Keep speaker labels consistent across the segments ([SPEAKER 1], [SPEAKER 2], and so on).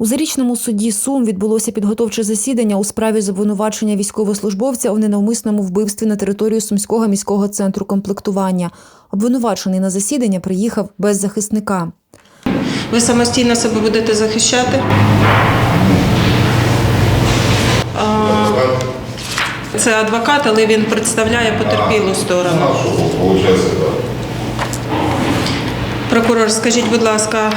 [SPEAKER 1] У зарічному суді Сум відбулося підготовче засідання у справі з обвинувачення військовослужбовця у ненавмисному вбивстві на території Сумського міського центру комплектування. Обвинувачений на засідання приїхав без захисника.
[SPEAKER 2] Ви самостійно себе будете захищати? Це адвокат, але він представляє потерпілу сторону. Прокурор, скажіть, будь ласка,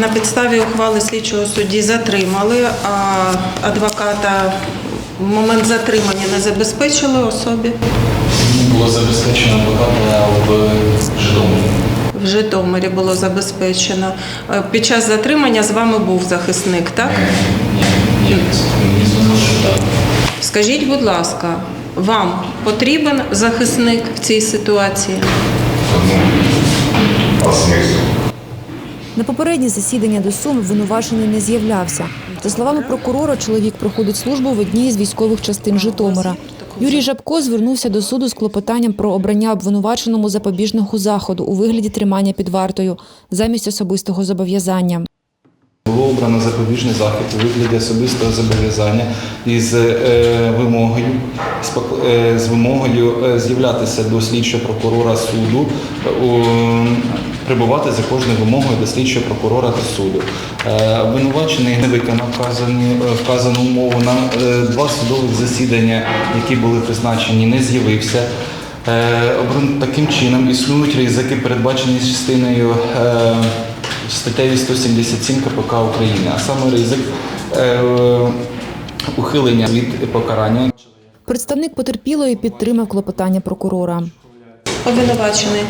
[SPEAKER 2] на підставі ухвали слідчого судді затримали, а адвоката в момент затримання не забезпечили особі
[SPEAKER 3] Було забезпечено адвоката в Житомирі.
[SPEAKER 2] в Житомирі було забезпечено. Е, Під час затримання з вами був захисник, так?
[SPEAKER 3] Ні, ні, сказали, що так.
[SPEAKER 2] Скажіть, будь ласка, вам потрібен захисник в цій ситуації?
[SPEAKER 4] Ну.
[SPEAKER 1] На попереднє засідання до Сум винувачений не з'являвся. За словами прокурора, чоловік проходить службу в одній з військових частин Житомира. Юрій Жабко звернувся до суду з клопотанням про обрання обвинуваченому запобіжного заходу у вигляді тримання під вартою замість особистого зобов'язання.
[SPEAKER 5] Було обрано запобіжний захід у вигляді особистого зобов'язання із е, вимогою, з е, з вимогою е, з'являтися до слідчого прокурора суду, прибувати за кожною вимогою до слідчого прокурора та суду. Обвинувачений не виконав вказану умову. На два судових засідання, які були призначені, не з'явився. Таким чином існують ризики, передбачені частиною е, статтею 177 КПК України, а саме ризик е, ухилення від покарання.
[SPEAKER 1] Представник потерпілої підтримав клопотання прокурора.
[SPEAKER 2] Обвинувачений.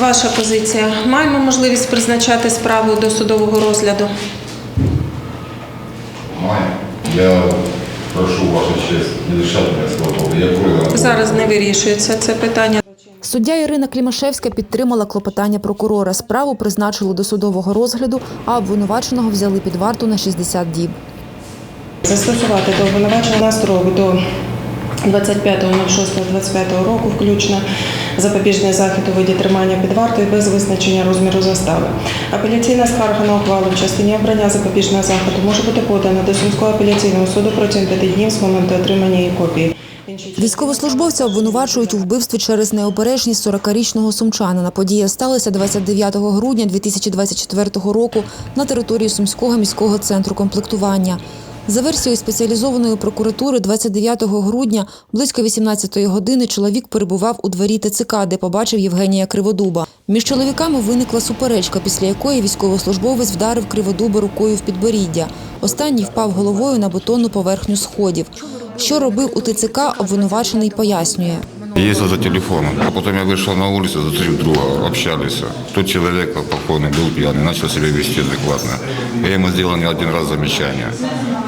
[SPEAKER 2] Ваша позиція. Маємо можливість призначати справу до судового розгляду?
[SPEAKER 4] Май. Я прошу вашу честь не лишати мене свободи. Я.
[SPEAKER 2] Зараз не вирішується це питання.
[SPEAKER 1] Суддя Ірина Клімашевська підтримала клопотання прокурора. Справу призначили до судового розгляду, а обвинуваченого взяли під варту на 60 діб.
[SPEAKER 2] Застосувати до обвинуваченого строку до 25.06.25 року включно запобіжний захід у виді тримання під вартою без визначення розміру застави. Апеляційна скарга на ухвалу в частині обрання запобіжного заходу може бути подана до Сумського апеляційного суду протягом п'яти днів з моменту отримання її копії.
[SPEAKER 1] Військовослужбовця обвинувачують у вбивстві через необережність 40-річного сумчанина. Подія сталася 29 грудня 2024 року на території Сумського міського центру комплектування. За версією спеціалізованої прокуратури, 29 грудня близько 18 години чоловік перебував у дворі ТЦК, де побачив Євгенія Криводуба. Між чоловіками виникла суперечка, після якої військовослужбовець вдарив Криводуба рукою в підборіддя. Останній впав головою на бетонну поверхню сходів. Що робив у ТЦК, обвинувачений пояснює.
[SPEAKER 6] Ездил за телефоном, а потом я вышел на улицу, за три друга общались. Тот человек покойный был пьяный, начал себя вести адекватно. Я ему сделал не один раз замечание.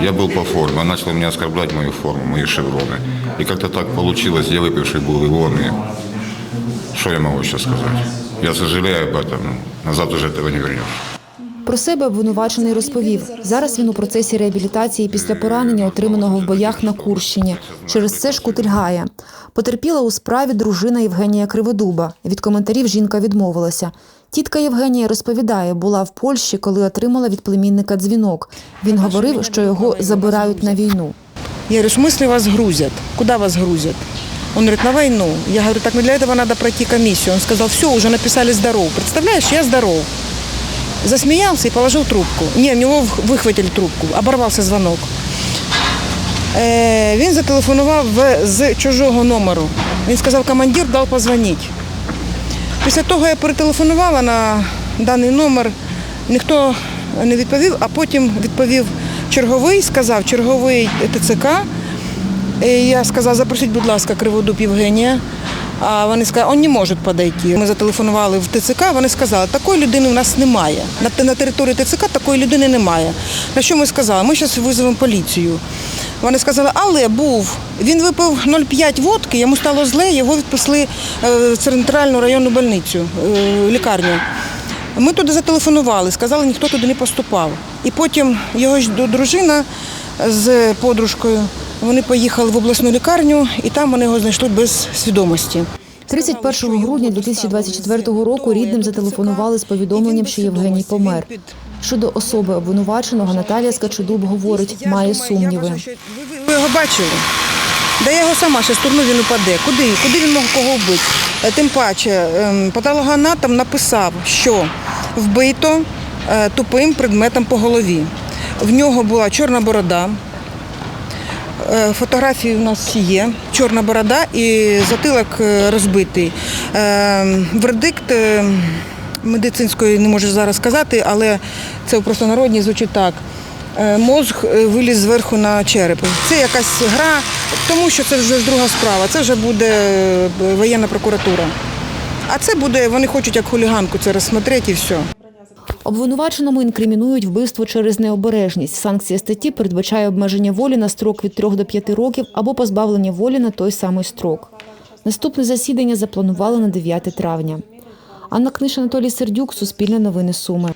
[SPEAKER 6] Я был по форме, он начал меня оскорблять мою форму, мои шевроны. И как-то так получилось, я выпивший был, и он, и... Что я могу еще сказать? Я сожалею об этом, но назад уже этого не вернешь.
[SPEAKER 1] Про себе обвинувачений розповів. Зараз він у процесі реабілітації після поранення, отриманого в боях на Курщині. Через це шкутильгає. Потерпіла у справі дружина Євгенія Криводуба. Від коментарів жінка відмовилася. Тітка Євгенія розповідає, була в Польщі, коли отримала від племінника дзвінок. Він говорив, що його забирають на війну.
[SPEAKER 7] Я говорю, в вас грузят? Куда вас грузят? Он говорит, на войну. Я говорю, так ну для этого надо пройти комиссию. Он сказал, все, уже написали здоров. Представляешь, я здоров. Засмеялся и положил трубку. Не, у него в- выхватили трубку, оборвався звонок. Е, він зателефонував з чужого номеру. Він сказав, командир дав позвонити. Після того я перетелефонувала на даний номер, ніхто не відповів, а потім відповів черговий, сказав черговий ТЦК. І я сказала, запросіть, будь ласка, Криводуб Євгенія. А вони сказали, він не може підійти. Ми зателефонували в ТЦК, вони сказали, такої людини в нас немає. На, на території ТЦК такої людини немає. На що ми сказали? Ми зараз визовемо поліцію. Вони сказали, але був. Він випив 0,5 водки, йому стало зле, його відпустили е, в центральну районну больницю, е, лікарню. Ми туди зателефонували, сказали, ніхто туди не поступав. І потім його дружина з подружкою, вони поїхали в обласну лікарню, і там вони його знайшли без свідомості.
[SPEAKER 1] 31 грудня 2024 року рідним зателефонували з повідомленням, що Євгеній помер. Щодо особи обвинуваченого, Наталія Скачудуб говорить, має сумніви.
[SPEAKER 7] ви його бачили? Да я його сама ще стурну, він упаде. Куди? Куди він мог кого вбити? Е, Тим паче, ем, патологоанатом написав, що вбито е, тупим предметом по голові. В нього була чорна борода. Е, Фотографії у нас є. Чорна борода і затилок е, розбитий. Е, Вердикт медицинської не можу зараз сказати, але це просто народні звучить так. Мозг виліз зверху на череп. Це якась гра, тому що це вже друга справа. Це вже буде воєнна прокуратура. А це буде, вони хочуть як хуліганку це розсмотрети і все.
[SPEAKER 1] Обвинуваченому інкримінують вбивство через необережність. Санкція статті передбачає обмеження волі на строк від 3 до 5 років або позбавлення волі на той самий строк. Наступне засідання запланували на 9 травня. Анна Книж, Анатолій Сердюк, Суспільне новини Суми.